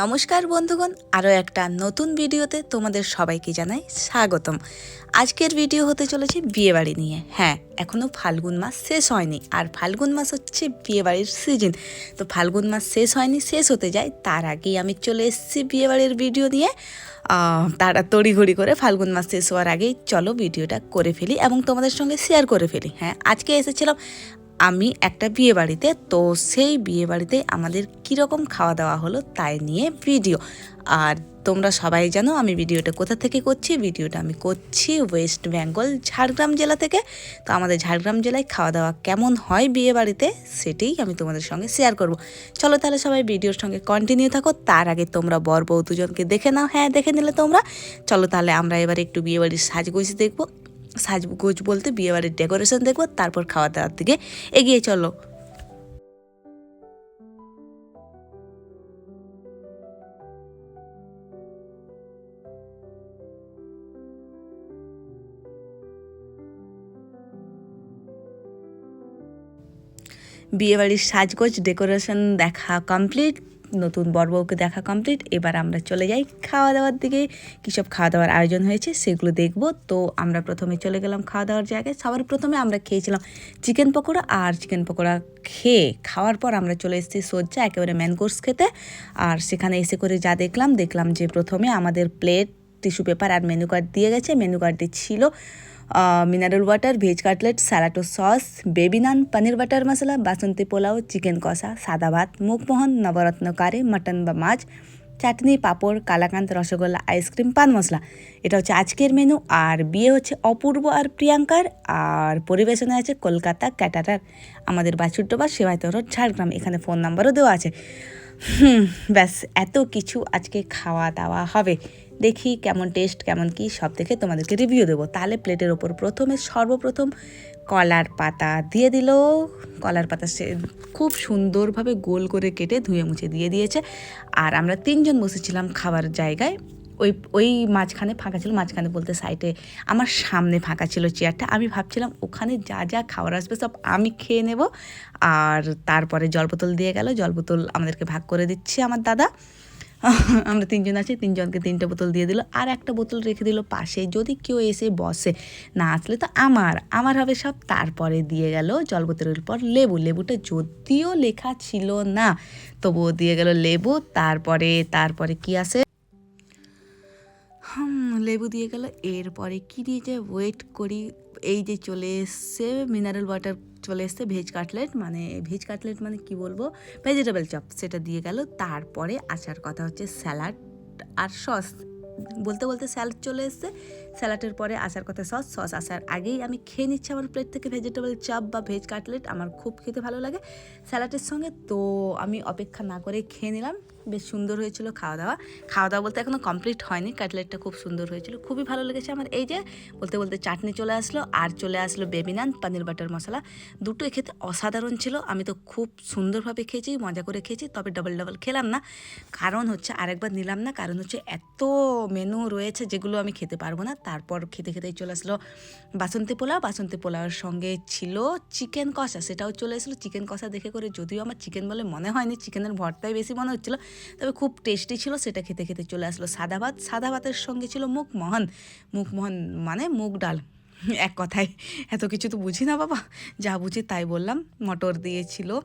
নমস্কার বন্ধুগণ, আরও একটা নতুন ভিডিওতে তোমাদের সবাইকে জানাই স্বাগতম। আজকের ভিডিও হতে চলেছে বিয়েবাড়ি নিয়ে। হ্যাঁ এখনও ফাল্গুন মাস শেষ হয়নি, আর ফাল্গুন মাস হচ্ছে বিয়েবাড়ির সিজন। তো ফাল্গুন মাস শেষ হয়নি, শেষ হতে যায়, তার আগেই আমি চলে এসেছি বিয়েবাড়ির ভিডিও নিয়ে। তারা তড়িঘড়ি করে ফাল্গুন মাস শেষ হওয়ার আগেই চলো ভিডিওটা করে ফেলি এবং তোমাদের সঙ্গে শেয়ার করে ফেলি। হ্যাঁ আজকে এসেছিলাম আমি একটা বিয়ে বাড়িতে তো সেই বিয়ে বাড়িতে আমাদের কীরকম খাওয়া দাওয়া হলো তাই নিয়ে ভিডিও। আর তোমরা সবাই জানো আমি ভিডিওটা কোথা থেকে করছি? ভিডিওটা আমি করছি ওয়েস্ট বেঙ্গল, ঝাড়গ্রাম জেলা থেকে। তো আমাদের ঝাড়গ্রাম জেলায় খাওয়া দাওয়া কেমন হয় বিয়ে বাড়িতে সেটাই আমি তোমাদের সঙ্গে শেয়ার করব। চলো তাহলে সবাই ভিডিওর সঙ্গে কন্টিনিউ থাকো। তার আগে তোমরা বর বউ দুজনকে দেখে নাও। হ্যাঁ দেখে নিলে তোমরা। চলো তাহলে আমরা এবার একটু বিয়ে বাড়ির সাজগোজ দেখব। সাজগোজ বলতে বিয়েবাড়ির ডেকোরেশন দেখব, তারপর খাওয়া দাওয়ার দিকে এগিয়ে চলো। বিয়েবাড়ির সাজগোজ ডেকোরেশন দেখা কমপ্লিট নতুন বরবউকে দেখা কমপ্লিট এবার আমরা চলে যাই খাওয়া দাওয়ার দিকে সব খাওয়া দাওয়ার আয়োজন হয়েছে সেগুলো দেখব। তো আমরা প্রথমে চলে গেলাম খাওয়া দাওয়ার জায়গায়। সবার প্রথমে আমরা খেয়েছিলাম চিকেন পকোড়া আর চিকেন পকোড়া খেয়ে খাওয়ার পর আমরা চলে এসেছি সজ্জা একেবারে ম্যান কোর্স খেতে। আর সেখানে এসে করে যা দেখলাম দেখলাম যে প্রথমে আমাদের প্লেট টিস্যু পেপার আর মেনু কার্ড দিয়ে গেছে। মেনু কার্ডটি ছিল mineral water veg cutlet স্যালাটো sauce baby naan paneer butter masala বাসন্তী পোলাও চিকেন কষা সাদা ভাত মুখমোহন নবরত্ন কারে মাটন বা মাছ চাটনি পাঁপড় কালাকান্ত রসগোল্লা আইসক্রিম পান মশলা এটা হচ্ছে আজকের মেনু আর বিয়ে হচ্ছে অপূর্ব আর প্রিয়াঙ্কার, আর পরিবেশনে আছে কলকাতা, ক্যাটারার। আমাদের বাছুরডোবা সেবায়ত রোড ঝাড়গ্রাম, এখানে ফোন নাম্বারও দেওয়া আছে। হুম, ব্যাস, এত কিছু আজকে খাওয়া দাওয়া হবে। দেখি কেমন টেস্ট কেমন কি, সব দেখে তোমাদেরকে রিভিউ দেবো। তাহলে প্লেটের ওপর প্রথমে সর্বপ্রথম কলার পাতা দিয়ে দিল। কলার পাতা সে খুব সুন্দরভাবে গোল করে কেটে ধুয়ে মুছে দিয়ে দিয়েছে। আর আমরা তিনজন বসেছিলাম খাবার জায়গায়। ওই ওই মাঝখানে ফাঁকা ছিল, মাঝখানে বলতে সাইডে আমার সামনে ফাঁকা ছিল চেয়ারটা আমি ভাবছিলাম ওখানে যা যা খাওয়ার আসবে সব আমি খেয়ে নেব। আর তারপরে জল বোতল দিয়ে গেল, জল বোতল আমাদেরকে ভাগ করে দিচ্ছে আমার দাদা। আমরা তিনজন আছি, তিনজনকে তিনটে বোতল দিয়ে দিল। আর একটা বোতল রেখে দিল পাশে। যদি কেউ এসে বসে না আসলে তো আমার আমার হবে সব। তারপরে দিয়ে গেল জল বোতলের পর লেবু। লেবুটা যদিও লেখা ছিল না, তবুও দিয়ে গেল লেবু। তারপরে তারপরে কি আসে এরপরে কি দিয়েছে ওয়েট করি, এই যে চলে এসছে মিনারেল ওয়াটার চলে এসছে ভেজ কাটলেট মানে ভেজ কাটলেট মানে কি বলব? ভেজিটেবল চপ সেটা দিয়ে গেল। তারপরে আসার কথা হচ্ছে স্যালাড আর সস বলতে বলতে স্যালাড চলে এসছে। স্যালাডের পরে আসার কথা সস সস আসার আগেই আমি খেয়ে নিচ্ছি আমার প্লেট থেকে ভেজিটেবল চপ বা ভেজ কাটলেট আমার খুব খেতে ভালো লাগে। স্যালাডের সঙ্গে তো আমি অপেক্ষা না করে খেয়ে নিলাম, বেশ সুন্দর হয়েছিল খাওয়া দাওয়া খাওয়া দাওয়া বলতে এখনও কমপ্লিট হয়নি কাটলেটটা খুব সুন্দর হয়েছিল, খুবই ভালো লেগেছে আমার। এই যে বলতে বলতে চাটনি চলে আসলো, আর চলে আসলো বেবি নান পানির বাটার মশলা দুটোই খেতে অসাধারণ ছিল, আমি তো খুব সুন্দরভাবে খেয়েছি, মজা করে খেয়েছি, তবে ডবল ডবল খেলাম না। কারণ হচ্ছে আরেকবার নিলাম না, কারণ হচ্ছে এত মেনু রয়েছে যেগুলো আমি খেতে পারব না। তারপর খেতে খেতেই চলে আসলো বাসন্তী পোলাও। বাসন্তী পোলাওয়ের সঙ্গে ছিল চিকেন কষা। সেটাও চলে এসেছিল চিকেন কষা দেখে করে। যদিও আমার চিকেন বলে মনে হয়নি, চিকেনের ভর্তাই বেশি মনে হচ্ছিল, তবে খুব টেস্টি ছিল। সেটা খেতে খেতে চলে আসলো সাদা ভাত। সাদা ভাতের সঙ্গে ছিল মুখমোহন। মুখমোহন মানে মুগ ডাল। এক কথায়, এত কিছু তো বুঝি না বাবা। যা বুঝি তাই বললাম। মটর দিয়েছিল।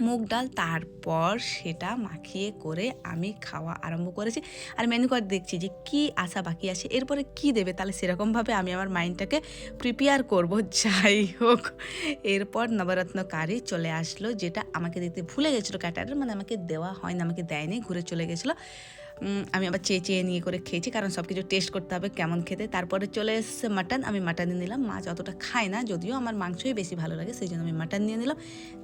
মুগ ডাল, তারপর সেটা মাখিয়ে করে আমি খাওয়া আরম্ভ করেছি। আর মেনু কার্ড দেখছি যে কি আশা বাকি আছে, এরপরে কি দেবে? তাহলে সেরকমভাবে আমি আমার মাইন্ডটাকে প্রিপেয়ার করব। যাই হোক, এরপর নবরত্ন কারি চলে আসলো, যেটা আমাকে দিতে ভুলে গেছিল ক্যাটারের মানে আমাকে দেওয়া হয় না আমাকে দেয়নি, ঘুরে চলে গেছিল। আমি আবার চেয়ে চেয়ে নিয়ে করে খেয়েছি, কারণ সব কিছু টেস্ট করতে হবে কেমন খেতে। তারপরে চলে এসেছে মাটন আমি মাটন নিয়ে নিলাম। মাছ অতটা খায় না, যদিও আমার মাংসই বেশি ভালো লাগে, সেই জন্য আমি মাটন নিয়ে নিলাম।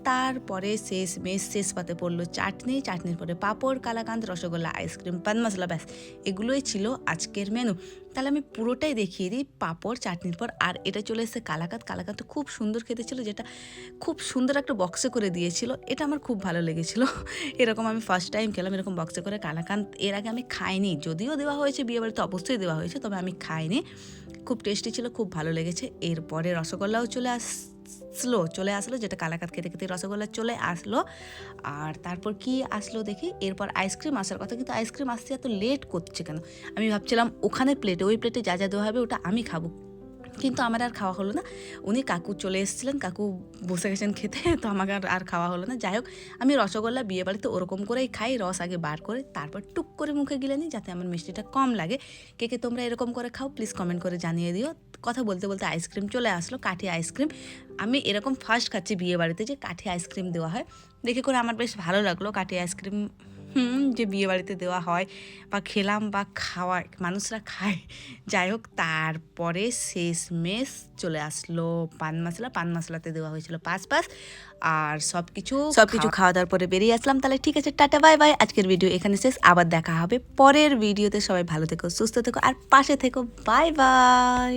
তারপরে শেষ মেশ শেষ পাতে পড়ল চাটনি, চাটনির পরে পাঁপড় কালাকান্দ রসগোল্লা আইসক্রিম পান মশলা, ব্যাস। এগুলোই ছিল আজকের মেনু তাহলে আমি পুরোটাই দেখিয়ে দিই। পাঁপড়, চাটনির পর, আর এটা চলে এসেছে কালাকাত কালাকাত খুব সুন্দর খেতে ছিল, যেটা খুব সুন্দর একটা বক্সে করে দিয়েছিল। এটা আমার খুব ভালো লেগেছিল। এরকম আমি ফার্স্ট টাইম খেলাম এরকম বক্সে করে কালাকান্ত এর আগে আমি খাইনি। যদিও দেওয়া হয়েছে, বিয়ে বাড়িতে অবশ্যই দেওয়া হয়েছে, তবে আমি খাইনি। খুব টেস্টি ছিল, খুব ভালো লেগেছে। এরপরে রসগোল্লাও চলে আস আসলো চলে আসলো যেটা কালাকাত খেতে খেতে রসগোল্লা চলে আসলো। আর তারপর কি আসলো দেখি? এরপর আইসক্রিম আসার কথা, কিন্তু আইসক্রিম আসতে এত লেট করছে কেন? আমি ভাবছিলাম ওখানে প্লেটে ওই প্লেটে যা যা দেওয়া হবে ওটা আমি খাব। কিন্তু আমার আর খাওয়া হলো না। উনি কাকু চলে এসেছিলেন, কাকু বসে গেছেন খেতে, তো আমাকে আর খাওয়া হলো না। যাই হোক, আমি রসগোল্লা বিয়ে বাড়িতে ওরকম করেই খাই, রস আগে বার করে, তারপর টুক করে মুখে গিলে নিই যাতে আমার মিষ্টিটা কম লাগে। কে কে তোমরা এরকম করে খাও প্লিজ কমেন্ট করে জানিয়ে দিও। কথা বলতে বলতে আইসক্রিম চলে আসলো, কাঠি আইসক্রিম আমি এরকম ফার্স্ট খাচ্ছি বিয়ে বাড়িতে যে কাঠি আইসক্রিম দেওয়া হয়। দেখে করে আমার বেশ ভালো লাগল কাঠি আইসক্রিম হুম যে বিয়ে বাড়িতে দেওয়া হয় বা খেলাম বা খাওয়ায় মানুষরা খায়। যাই হোক তারপরে শেষ মেস চলে আসলো পান মশলা। পান মশলাতে দেওয়া হয়েছিল পাঁচ পাঁচ আর সব কিছু সব কিছু খাওয়া দাওয়ার পরে বেরিয়ে আসলাম। তাহলে ঠিক আছে টাটা বাই বাই। আজকের ভিডিও এখানে শেষ। আবার দেখা হবে পরের ভিডিওতে। সবাই ভালো থেকো সুস্থ থেকো আর পাশে থেকো। Bye bye.